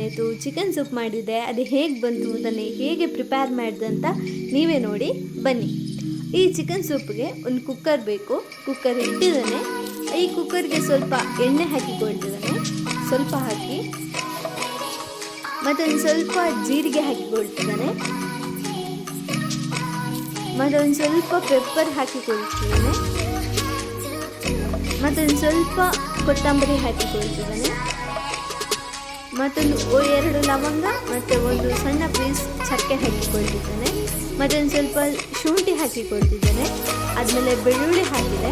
ಆಯಿತು chicken soup ಮಾಡಿದ್ದೆ. ಅದು ಹೇಗೆ ಬಂತು ಅದನ್ನು ಹೇಗೆ ಪ್ರಿಪೇರ್ ಮಾಡಿದೆ ಅಂತ ನೀವೇ ನೋಡಿ, ಬನ್ನಿ. ಈ ಚಿಕನ್ ಸೂಪ್ಗೆ ಒಂದು ಕುಕ್ಕರ್ ಬೇಕು. ಕುಕ್ಕರ್ ಇಟ್ಟಿದ್ದಾನೆ. ಈ ಕುಕ್ಕರ್ಗೆ ಸ್ವಲ್ಪ ಎಣ್ಣೆ ಹಾಕಿಕೊಳ್ತಿದ್ದಾನೆ ಸ್ವಲ್ಪ ಹಾಕಿ, ಮತ್ತೊಂದು ಸ್ವಲ್ಪ ಜೀರಿಗೆ ಹಾಕಿಕೊಳ್ತಿದ್ದಾನೆ ಮತ್ತೊಂದು ಸ್ವಲ್ಪ ಪೆಪ್ಪರ್ ಹಾಕಿಕೊಳ್ತಿದ್ದಾನೆ ಮತ್ತೊಂದು ಸ್ವಲ್ಪ ಕೊತ್ತಂಬರಿ ಹಾಕಿಕೊಳ್ತಿದ್ದಾನೆ ಮತ್ತೊಂದು ಎರಡು ಲವಂಗ ಮತ್ತು ಒಂದು ಸಣ್ಣ ಪೀಸ್ ಚಕ್ಕೆ ಹಾಕಿಕೊಳ್ತಿದ್ದೇನೆ. ಮತ್ತೊಂದು ಸ್ವಲ್ಪ ಶುಂಠಿ ಹಾಕಿಕೊಳ್ತಿದ್ದೇನೆ. ಆದಮೇಲೆ ಬೆಳ್ಳುಳ್ಳಿ ಹಾಕಿದೆ.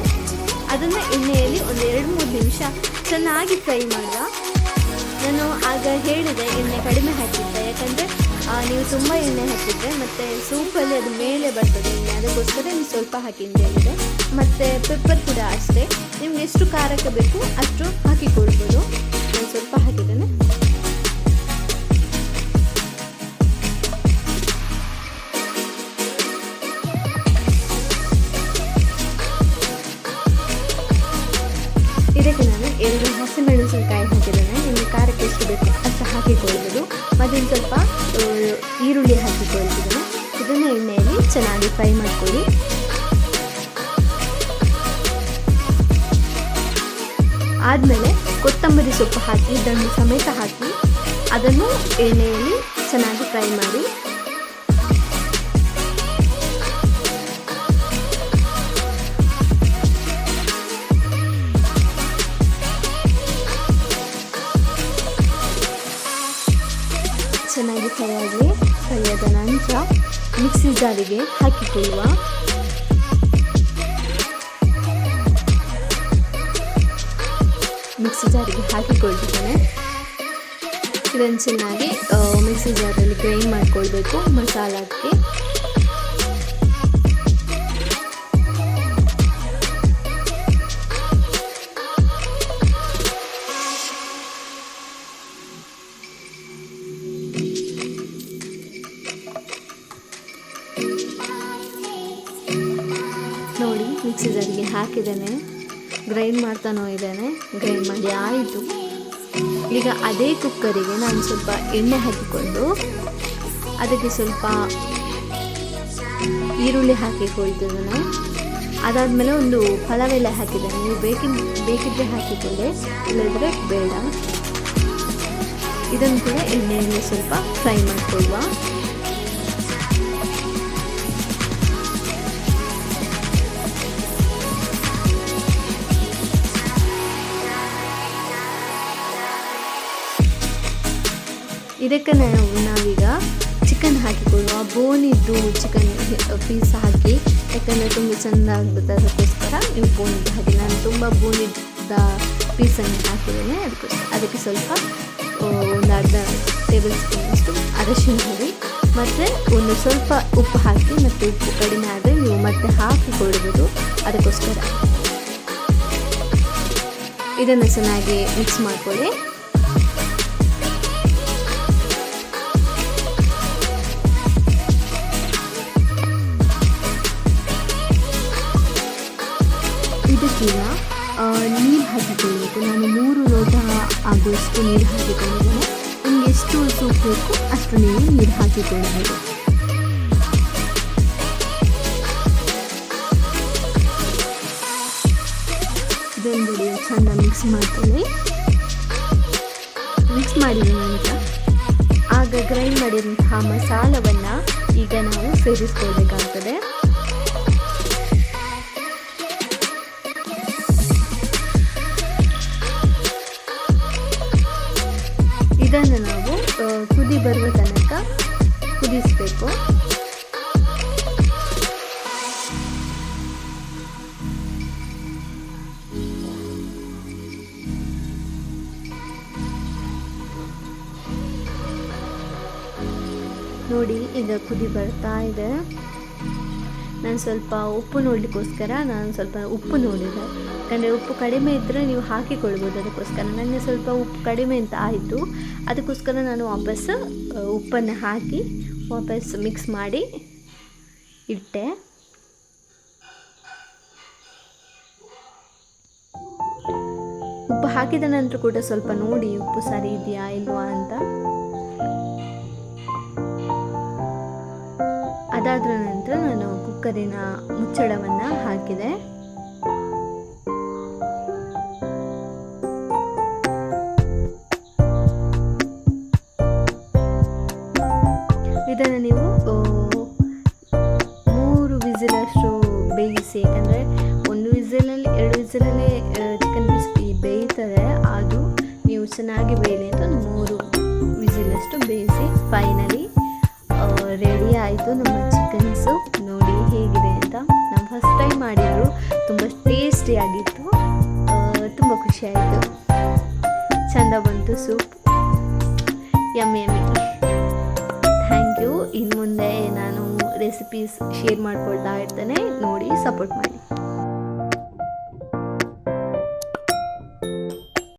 ಅದನ್ನು ಎಣ್ಣೆಯಲ್ಲಿ ಒಂದು ಎರಡು ಮೂರು ನಿಮಿಷ ಚೆನ್ನಾಗಿ ಫ್ರೈ ಮಾಡುವ. ನಾನು ಆಗ ಹೇಳಿದೆ ಎಣ್ಣೆ ಕಡಿಮೆ ಹಾಕಿದ್ದೆ ಯಾಕಂದರೆ ನೀವು ತುಂಬ ಎಣ್ಣೆ ಹಾಕಿದ್ದೆ ಮತ್ತು ಸೂಪಲ್ಲಿ ಅದು ಮೇಲೆ ಬರ್ತದೆ. ಎಣ್ಣೆ, ಅದಕ್ಕೋಸ್ಕರ ನೀವು ಸ್ವಲ್ಪ ಹಾಕಿದ್ದೆ ಹೇಳಿದೆ. ಮತ್ತು ಪೆಪ್ಪರ್ ಕೂಡ ಅಷ್ಟೇ. ನಿಮ್ಗೆ ಎಷ್ಟು ಖಾರಕ್ಕೆ ಬೇಕು ಅಷ್ಟು ಹಾಕಿಕೊಳ್ಬೋದು. ಇದಕ್ಕೆ ಹಸಿ ಮೆಣಸಿನಕಾಯಿ ಹಾಕಿದ್ದೇನೆ ನಿಮಗೆ ಖಾರಕ್ಕೆ ಎಷ್ಟು ಬೇಕು ಅಷ್ಟು ಹಾಕಿಕೊಳ್ಬೋದು ಮತ್ತು ಸ್ವಲ್ಪ ಈರುಳ್ಳಿ ಹಾಕಿಕೊಳ್ತಿದ್ದೇನೆ ಇದನ್ನು ಎಣ್ಣೆಯಲ್ಲಿ ಚೆನ್ನಾಗಿ ಫ್ರೈ ಮಾಡ್ಕೊಳ್ಳಿ. ಆದಮೇಲೆ ಕೊತ್ತಂಬರಿ ಸೊಪ್ಪು ಹಾಕಿ ಇದನ್ನು ಸಮೇತ ಹಾಕಿ, ಅದನ್ನು ಎಣ್ಣೆಯಲ್ಲಿ ಚೆನ್ನಾಗಿ ಫ್ರೈ ಮಾಡಿ. ಫ್ರೈ ಆದ ನಂತರ ಮಿಕ್ಸಿ ಜಾರಿಗೆ ಹಾಕಿಕೊಳ್ಳುವ. ಮಿಕ್ಸಿ ಜಾರಿಗೆ ಹಾಕಿಕೊಳ್ತಿದ್ದೇನೆ ಇದನ್ನು ಚೆನ್ನಾಗಿ ಮಿಕ್ಸಿ ಜಾರಲ್ಲಿ ಗ್ರೈಂಡ್ ಮಾಡ್ಕೊಳ್ಬೇಕು ಮಸಾಲಕ್ಕೆ. ನೋಡಿ ಮಿಕ್ಸಿ ಹಾಕಿದ್ದೇನೆ. ಗ್ರೈಂಡ್ ಮಾಡ್ತಾನೋ ಇದ್ದೇನೆ ಗ್ರೈಂಡ್ ಮಾಡಿ ಆಯಿತು. ಈಗ ಅದೇ ಕುಕ್ಕರಿಗೆ ನಾನು ಸ್ವಲ್ಪ ಎಣ್ಣೆ ಹಾಕಿಕೊಂಡು ಅದಕ್ಕೆ ಸ್ವಲ್ಪ ಈರುಳ್ಳಿ ಹಾಕಿ ಹಾಕಿಕೊಳ್ತಿದ್ದೇನೆ. ಅದಾದಮೇಲೆ ಒಂದು ಫಲವೆಲ್ಲ ಹಾಕಿದ್ದೇನೆ. ನೀವು ಬೇಕಿನ ಬೇಕಿದ್ದರೆ ಹಾಕಿಕೊಳ್ಳಿ. ಇಲ್ಲದ್ರೆ ಬೇಡ. ಇದನ್ನು ಕೂಡ ಎಣ್ಣೆಯಲ್ಲಿ ಸ್ವಲ್ಪ ಫ್ರೈ ಮಾಡಿಕೊಳ್ಳುವ. ಇದಕ್ಕೆ ನಾವು ನಾವೀಗ ಚಿಕನ್ ಹಾಕಿಕೊಳ್ಳುವ. ಬೋನಿದ್ದು ಚಿಕನ್ ಪೀಸ್ ಹಾಕಿ, ಯಾಕಂದರೆ ತುಂಬ ಚೆಂದ ಆಗುತ್ತೆ ಅದಕ್ಕೋಸ್ಕರ ನೀವು ಬೋನಿದ್ದು ಹಾಕಿ ನಾನು ತುಂಬ ಬೋನಿದ್ದ ಪೀಸನ್ನು ಹಾಕಿದ್ದೇನೆ. ಅದಕ್ಕೋಸ್ಕರ ಅದಕ್ಕೆ ಸ್ವಲ್ಪ ಒಂದು ಅರ್ಧ ಟೇಬಲ್ ಸ್ಪೂನಷ್ಟು ಅರಶಿನ ಹುಡಿ ಮತ್ತು ಒಂದು ಸ್ವಲ್ಪ ಉಪ್ಪು ಹಾಕಿ, ಮತ್ತು ಉಪ್ಪು ಕಡಿಮೆ ಆದರೆ ನೀವು ಮತ್ತೆ ಹಾಕಿಕೊಳ್ಬೋದು ಅದಕ್ಕೋಸ್ಕರ. ಇದನ್ನು ಚೆನ್ನಾಗಿ ಮಿಕ್ಸ್ ಮಾಡ್ಕೊಳ್ಳಿ. ಇದಕ್ಕೀಗ ನೀರು ಹಾಕಿಕೊಳ್ಳಬೇಕು ನಾನು ಮೂರು ಲೋಟ ಆಗುವಷ್ಟು ನೀರು ಹಾಕಿಕೊಂಡಿದ್ದೇನೆ ನಿಮಗೆ ಎಷ್ಟು ಸೂಪ್ ಬೇಕು ಅಷ್ಟು ನೀವು ನೀರು ಹಾಕಿಕೊಳ್ಳಬೇಕು ಬಿಡಿ ಚೆಂದ ಮಿಕ್ಸ್ ಮಾಡ್ಕೊಳ್ಳಿ ಮಿಕ್ಸ್ ಮಾಡಿದ ನಂತರ ಆಗ ಗ್ರೈಂಡ್ ಮಾಡಿದಂತಹ ಮಸಾಲವನ್ನು ಈಗ ನಾವು ಸೇರಿಸ್ಕೊಳ್ಬೇಕಾಗ್ತದೆ. ಇದನ್ನು ನಾವು ಕುದಿ ಬರುವ ತನಕ ಕುದಿಸಬೇಕು. ನೋಡಿ ಈಗ ಕುದಿ ಬರ್ತಾ ಇದೆ. ನಾನು ಸ್ವಲ್ಪ ಉಪ್ಪು ನೋಡಲಿಕ್ಕೋಸ್ಕರ ನಾನು ಸ್ವಲ್ಪ ಉಪ್ಪು ನೋಡಿದೆ. ಯಾಕಂದರೆ ಉಪ್ಪು ಕಡಿಮೆ ಇದ್ದರೆ ನೀವು ಹಾಕಿಕೊಳ್ಬೋದು ಅದಕ್ಕೋಸ್ಕರ. ನನಗೆ ಸ್ವಲ್ಪ ಉಪ್ಪು ಕಡಿಮೆ ಅಂತ ಆಯಿತು. ಅದಕ್ಕೋಸ್ಕರ ನಾನು ವಾಪಸ್ಸು ಉಪ್ಪನ್ನು ಹಾಕಿ ವಾಪಸ್ ಮಿಕ್ಸ್ ಮಾಡಿ ಇಟ್ಟೆ. ಉಪ್ಪು ಹಾಕಿದ ನಂತರ ಕೂಡ ಸ್ವಲ್ಪ ನೋಡಿ ಉಪ್ಪು ಸರಿ ಇದೆಯಾ ಇಲ್ವಾ ಅಂತ. ಅದಾದ ನಂತರ ನಾನು ಕುಕ್ಕರಿನ ಮುಚ್ಚಳವನ್ನು ಹಾಕಿದೆ. ಇದನ್ನು ನೀವು ಮೂರು ವಿಸಿಲಷ್ಟು ಬೇಯಿಸಿ, ಯಾಕಂದರೆ ಒಂದು ವಿಸಿಲಲ್ಲಿ, ಎರಡು ವಿಸಿಲಲ್ಲಿ ಚಿಕನ್ ಕ್ರಿಸ್ಪಿ ಬೇಯ್ತದೆ, ಅದು ನೀವು ಚೆನ್ನಾಗಿ ಬೇಯಲಿ ಅಂತ ಮೂರು ವಿಸಿಲಷ್ಟು ಬೇಯಿಸಿ ಫೈನಲಿ ರೆಡಿ ಆಯಿತು ನಮ್ಮ ಚಿಕನ್ ಸೂಪ್ ನೋಡಿ ಹೇಗಿದೆ ಅಂತ. ನಾವು ಫಸ್ಟ್ ಟೈಮ್ ಮಾಡಿದ್ರು ತುಂಬ ಟೇಸ್ಟಿಯಾಗಿತ್ತು ತುಂಬ ಖುಷಿಯಾಯಿತು ಚೆಂದ ಬಂತು soup yummy yummy thank you ಇನ್ನು ಮುಂದೆ ನಾನು ರೆಸಿಪೀಸ್ ಶೇರ್ ಮಾಡ್ಕೊಳ್ತಾ ಇರ್ತೇನೆ. ನೋಡಿ ಸಪೋರ್ಟ್ ಮಾಡಿ.